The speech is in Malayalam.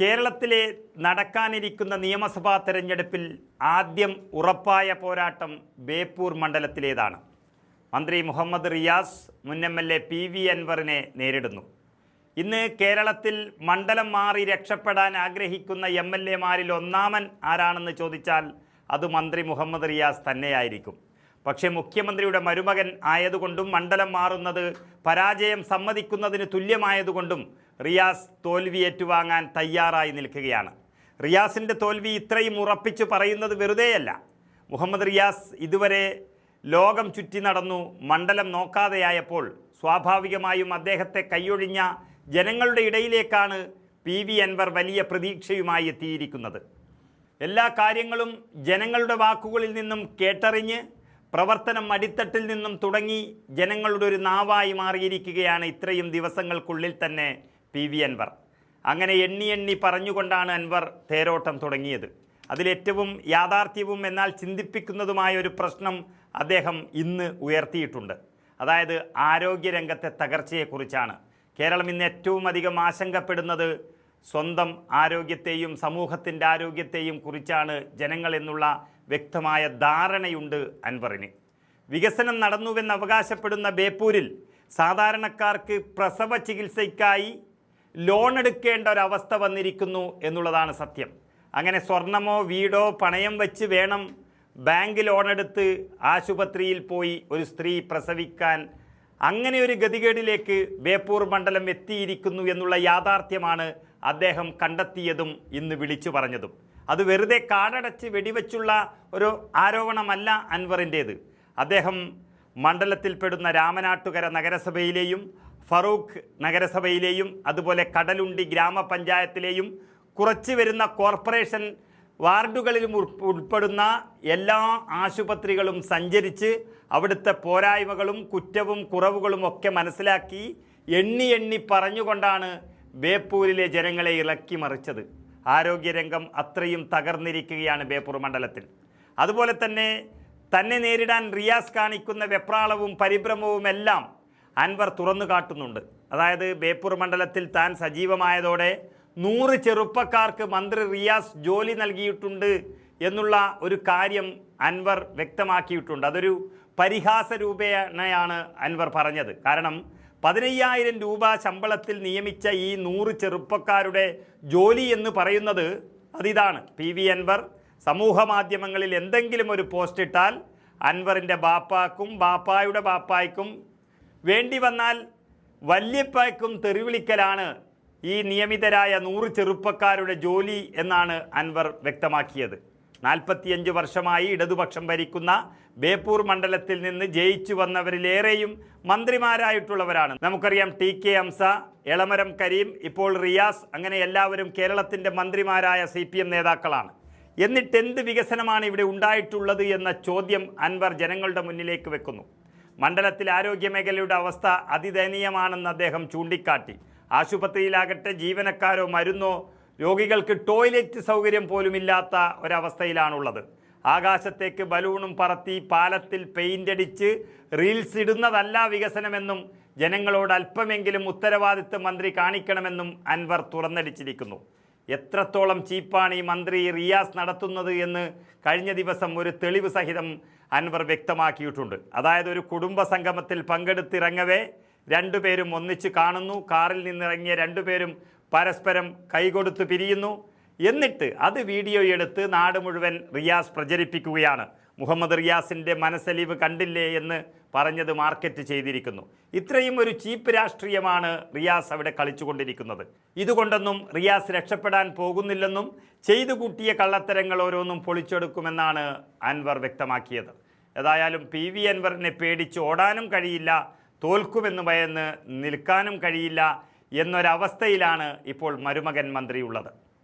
കേരളത്തിലെ നടക്കാനിരിക്കുന്ന നിയമസഭാ തെരഞ്ഞെടുപ്പിൽ ആദ്യം ഉറപ്പായ പോരാട്ടം ബേപ്പൂർ മണ്ഡലത്തിലേതാണ്. മന്ത്രി മുഹമ്മദ് റിയാസ് മുൻ M L A P V അൻവറിനെ നേരിടുന്നു. ഇന്ന് കേരളത്തിൽ മണ്ഡലം മാറി രക്ഷപ്പെടാൻ ആഗ്രഹിക്കുന്ന എം എൽ എമാരിൽ ഒന്നാമൻ ആരാണെന്ന് ചോദിച്ചാൽ അത് മന്ത്രി മുഹമ്മദ് റിയാസ് തന്നെയായിരിക്കും. പക്ഷേ മുഖ്യമന്ത്രിയുടെ മരുമകൻ ആയതുകൊണ്ടും മണ്ഡലം മാറുന്നത് പരാജയം സമ്മതിക്കുന്നതിന് തുല്യമായതുകൊണ്ടും റിയാസ് തോൽവി ഏറ്റുവാങ്ങാൻ തയ്യാറായി നിൽക്കുകയാണ്. റിയാസിന്റെ തോൽവി ഇത്രയും ഉറപ്പിച്ചു പറയുന്നത് വെറുതെയല്ല. മുഹമ്മദ് റിയാസ് ഇതുവരെ ലോകം ചുറ്റി നടന്നു മണ്ഡലം നോക്കാതെയായപ്പോൾ സ്വാഭാവികമായും അദ്ദേഹത്തെ കൈയൊഴിഞ്ഞ ജനങ്ങളുടെ ഇടയിലേക്കാണ് പി വി അൻവർ വലിയ പ്രതീക്ഷയുമായി എത്തിയിരിക്കുന്നത്. എല്ലാ കാര്യങ്ങളും ജനങ്ങളുടെ വാക്കുകളിൽ നിന്നും കേട്ടറിഞ്ഞ് പ്രവർത്തനം അടിത്തട്ടിൽ നിന്നും തുടങ്ങി ജനങ്ങളുടെ ഒരു നാവായി മാറിയിരിക്കുകയാണ് ഇത്രയും ദിവസങ്ങൾക്കുള്ളിൽ തന്നെ പി വി അൻവർ. അങ്ങനെ എണ്ണി എണ്ണി പറഞ്ഞുകൊണ്ടാണ് അൻവർ തേരോട്ടം തുടങ്ങിയത്. അതിലേറ്റവും യാഥാർത്ഥ്യവും എന്നാൽ ചിന്തിപ്പിക്കുന്നതുമായ ഒരു പ്രശ്നം അദ്ദേഹം ഇന്ന് ഉയർത്തിയിട്ടുണ്ട്. അതായത് ആരോഗ്യരംഗത്തെ തകർച്ചയെക്കുറിച്ചാണ്. കേരളം ഇന്ന് ഏറ്റവും അധികം ആശങ്കപ്പെടുന്നത് സ്വന്തം ആരോഗ്യത്തെയും സമൂഹത്തിന്റെ ആരോഗ്യത്തെയും കുറിച്ചാണ് ജനങ്ങൾ എന്നുള്ള വ്യക്തമായ ധാരണയുണ്ട് അൻവറിന്. വികസനം നടന്നുവെന്ന് അവകാശപ്പെടുന്ന ബേപ്പൂരിൽ സാധാരണക്കാർക്ക് പ്രസവ ചികിത്സയ്ക്കായി ലോൺ എടുക്കേണ്ട ഒരു അവസ്ഥ വന്നിരിക്കുന്നു എന്നുള്ളതാണ് സത്യം. അങ്ങനെ സ്വർണമോ വീടോ പണയം വെച്ച് വേണം ബാങ്ക് ലോൺ എടുത്ത് ആശുപത്രിയിൽ പോയി ഒരു സ്ത്രീ പ്രസവിക്കാൻ. അങ്ങനെ ഒരു ഗതികേടിലേക്ക് ബേപ്പൂർ മണ്ഡലം എത്തിയിരിക്കുന്നു എന്നുള്ള യാഥാർത്ഥ്യമാണ് അദ്ദേഹം കണ്ടെത്തിയതും ഇന്ന് വിളിച്ചു പറഞ്ഞതും. അത് വെറുതെ കാടടച്ച് വെടിവെച്ചുള്ള ഒരു ആരോപണമല്ല അൻവറിന്റേത്. അദ്ദേഹം മണ്ഡലത്തിൽപ്പെടുന്ന രാമനാട്ടുകര നഗരസഭയിലെയും ഫറൂഖ് നഗരസഭയിലെയും അതുപോലെ കടലുണ്ടി ഗ്രാമപഞ്ചായത്തിലെയും കുറച്ച് വരുന്ന കോർപ്പറേഷൻ വാർഡുകളിലും ഉൾപ്പെടുന്ന എല്ലാ ആശുപത്രികളും സഞ്ചരിച്ച് അവിടുത്തെ പോരായ്മകളും കുറ്റവും കുറവുകളും ഒക്കെ മനസ്സിലാക്കി എണ്ണി എണ്ണി പറഞ്ഞുകൊണ്ടാണ് ബേപ്പൂരിലെ ജനങ്ങളെ ഇളക്കി മറിച്ചത്. ആരോഗ്യരംഗം അത്രയും തകർന്നിരിക്കുകയാണ് ബേപ്പൂർ മണ്ഡലത്തിൽ. അതുപോലെ തന്നെ തന്നെ നേരിടാൻ റിയാസ് കാണിക്കുന്ന വെപ്രാളവും പരിഭ്രമവും എല്ലാം അൻവർ തുറന്നു കാട്ടുന്നുണ്ട്. അതായത് ബേപ്പൂർ മണ്ഡലത്തിൽ താൻ സജീവമായതോടെ നൂറ് ചെറുപ്പക്കാർക്ക് മന്ത്രി റിയാസ് ജോലി നൽകിയിട്ടുണ്ട് എന്നുള്ള ഒരു കാര്യം അൻവർ വ്യക്തമാക്കിയിട്ടുണ്ട്. അതൊരു പരിഹാസ രൂപേണയാണ് അൻവർ പറഞ്ഞത്. കാരണം പതിനയ്യായിരം രൂപ ശമ്പളത്തിൽ നിയമിച്ച ഈ നൂറ് ചെറുപ്പക്കാരുടെ ജോലി എന്ന് പറയുന്നത് അതിതാണ്. പി വി അൻവർ സമൂഹ മാധ്യമങ്ങളിൽ എന്തെങ്കിലും ഒരു പോസ്റ്റ് ഇട്ടാൽ അൻവറിന്റെ ബാപ്പാക്കും ബാപ്പായുടെ ബാപ്പായ്ക്കും വേണ്ടി വന്നാൽ വല്യപ്പയ്ക്കും തെറിവിളിക്കലാണ് ഈ നിയമിതരായ നൂറ് ചെറുപ്പക്കാരുടെ ജോലി എന്നാണ് അൻവർ വ്യക്തമാക്കിയത്. നാൽപ്പത്തിയഞ്ച് വർഷമായി ഇടതുപക്ഷം ഭരിക്കുന്ന ബേപ്പൂർ മണ്ഡലത്തിൽ നിന്ന് ജയിച്ചു വന്നവരിലേറെയും മന്ത്രിമാരായിട്ടുള്ളവരാണ്. നമുക്കറിയാം ടി കെ അംസ എളമരം കരീം ഇപ്പോൾ റിയാസ് അങ്ങനെ എല്ലാവരും കേരളത്തിന്റെ മന്ത്രിമാരായ സി പി എം നേതാക്കളാണ്. എന്നിട്ട് എന്ത് വികസനമാണ് ഇവിടെ ഉണ്ടായിട്ടുള്ളത് എന്ന ചോദ്യം അൻവർ ജനങ്ങളുടെ മുന്നിലേക്ക് വെക്കുന്നു. മണ്ഡലത്തിൽ ആരോഗ്യമേഖലയുടെ അവസ്ഥ അതിദയനീയമാണെന്ന് അദ്ദേഹം ചൂണ്ടിക്കാട്ടി. ആശുപത്രിയിലാകട്ടെ ജീവനക്കാരോ മരുന്നോ രോഗികൾക്ക് ടോയ്ലറ്റ് സൗകര്യം പോലുമില്ലാത്ത ഒരവസ്ഥയിലാണുള്ളത്. ആകാശത്തേക്ക് ബലൂണും പറത്തി പാലത്തിൽ പെയിന്റ് അടിച്ച് റീൽസ് ഇടുന്നതല്ല വികസനമെന്നും ജനങ്ങളോട് അല്പമെങ്കിലും ഉത്തരവാദിത്വം മന്ത്രി കാണിക്കണമെന്നും അൻവർ തുറന്നടിച്ചിരിക്കുന്നു. എത്രത്തോളം ചീപ്പാണ് ഈ മന്ത്രി റിയാസ് നടത്തുന്നത് എന്ന് കഴിഞ്ഞ ദിവസം ഒരു തെളിവ് സഹിതം അൻവർ വ്യക്തമാക്കിയിട്ടുണ്ട്. അതായത് ഒരു കുടുംബ സംഗമത്തിൽ പങ്കെടുത്തിറങ്ങവേ രണ്ടുപേരും ഒന്നിച്ച് കാണുന്നു കാറിൽ നിന്നിറങ്ങിയ രണ്ടുപേരും പരസ്പരം കൈകൊടുത്ത് പിരിയുന്നു. എന്നിട്ട് അത് വീഡിയോ എടുത്ത് നാട് മുഴുവൻ റിയാസ് പ്രചരിപ്പിക്കുകയാണ്. മുഹമ്മദ് റിയാസിന്റെ മനസ്സലിവ് കണ്ടില്ലേ എന്ന് പറഞ്ഞത് മാർക്കറ്റ് ചെയ്തിരിക്കുന്നു. ഇത്രയും ഒരു ചീപ്പ് രാഷ്ട്രീയമാണ് റിയാസ് അവിടെ കളിച്ചുകൊണ്ടിരിക്കുന്നത്. ഇതുകൊണ്ടൊന്നും റിയാസ് രക്ഷപ്പെടാൻ പോകുന്നില്ലെന്നും ചെയ്തു കൂട്ടിയ കള്ളത്തരങ്ങൾ ഓരോന്നും പൊളിച്ചെടുക്കുമെന്നാണ് അൻവർ വ്യക്തമാക്കിയത്. ഏതായാലും പി വി അൻവറിനെ പേടിച്ച് ഓടാനും കഴിയില്ല തോൽക്കുമെന്ന് ഭയന്ന് നിൽക്കാനും കഴിയില്ല എന്നൊരവസ്ഥയിലാണ് ഇപ്പോൾ മരുമകൻ മന്ത്രിയുള്ളത്.